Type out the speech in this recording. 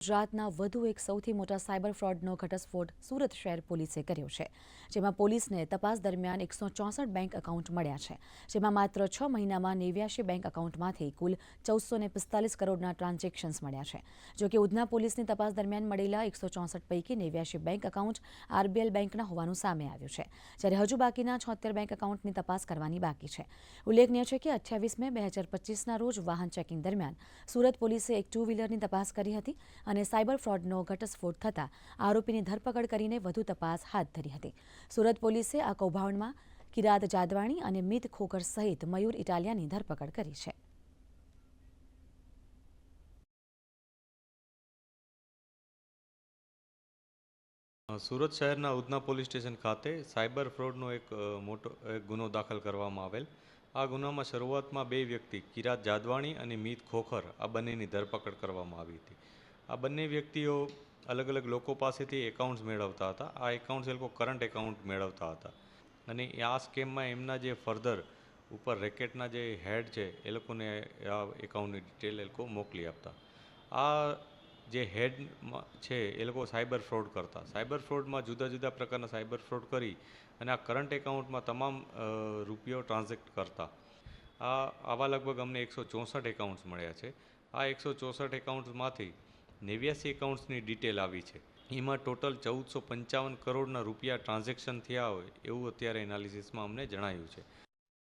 ગુજરાતના વધુ એક સૌથી મોટા સાયબર ફ્રોડનો ઘટસ્ફોટ સુરત શહેર પોલીસે કર્યો છે, જેમાં પોલીસને તપાસ દરમિયાન એકસો ચોસઠ બેંક એકાઉન્ટ મળ્યા છે, જેમાં માત્ર છ મહિનામાં નેવ્યાશી બેંક એકાઉન્ટમાંથી કુલ ચૌદસો ને પિસ્તાલીસ કરોડના ટ્રાન્ઝેક્શન્સ મળ્યા છે જોકે ઉધના પોલીસની તપાસ દરમિયાન મળેલા એકસો ચોસઠ પૈકી નેવ્યાશી બેંક એકાઉન્ટ આરબીએલ બેંકના હોવાનું સામે આવ્યું છે, જ્યારે હજુ બાકીના છોતેર બેંક એકાઉન્ટની તપાસ કરવાની બાકી છે. ઉલ્લેખનીય છે કે અઠ્યાવીસ મે બે હજાર પચીસના રોજ વાહન ચેકિંગ દરમિયાન સુરત પોલીસે એક ટુ વ્હીલરની તપાસ કરી હતી અને સાયબર ફ્રોડનો ઘટસ્ફોટ થતાં આરોપીની ધરપકડ કરીને વધુ તપાસ હાથ ધરી હતી. સુરત પોલીસે આ કૌભાંડમાં કિરાત જાદવાણી અને મિત ખોકર સહિત મયુર ઇટાલિયાની ધરપકડ કરી છે. સુરત શહેરના ઉધના પોલીસ સ્ટેશન ખાતે સાયબર ફ્રોડનો એક મોટો, એક ગુનો દાખલ કરવામાં આવેલ. આ ગુનામાં શરૂઆતમાં બે વ્યક્તિ કિરાત જાદવાણી અને મીત ખોખર આ બંનેની ધરપકડ કરવામાં આવી હતી. આ બંને વ્યક્તિઓ અલગ અલગ લોકો પાસેથી એકાઉન્ટ્સ મેળવતા હતા. આ એકાઉન્ટ્સ એ લોકો કરંટ એકાઉન્ટ મેળવતા હતા. અને આ સ્કેમમાં એમના જે ફર્ધર ઉપર રેકેટના જે હેડ છે, એ લોકોને આ એકાઉન્ટની ડિટેલ એ લોકો મોકલી આપતા. આ જે હેડ છે, એ લોકો સાયબર ફ્રોડ કરતા. સાયબર ફ્રોડમાં જુદા જુદા પ્રકારના સાયબર ફ્રોડ કરી અને આ કરંટ એકાઉન્ટમાં તમામ રૂપિયો ટ્રાન્ઝેક્ટ કરતા. આ, આવા લગભગ અમને એકસો ચોસઠ એકાઉન્ટ્સ મળ્યા છે. આ એકસો ચોસઠ એકાઉન્ટ્સમાંથી નેવ્યાસી એકાઉન્ટ્સની ડિટેલ આવી છે. એમાં ટોટલ ચૌદસો પંચાવન કરોડના રૂપિયા ટ્રાન્ઝેક્શન થયા હોય એવું અત્યારે એનાલિસિસમાં અમને જણાયું છે.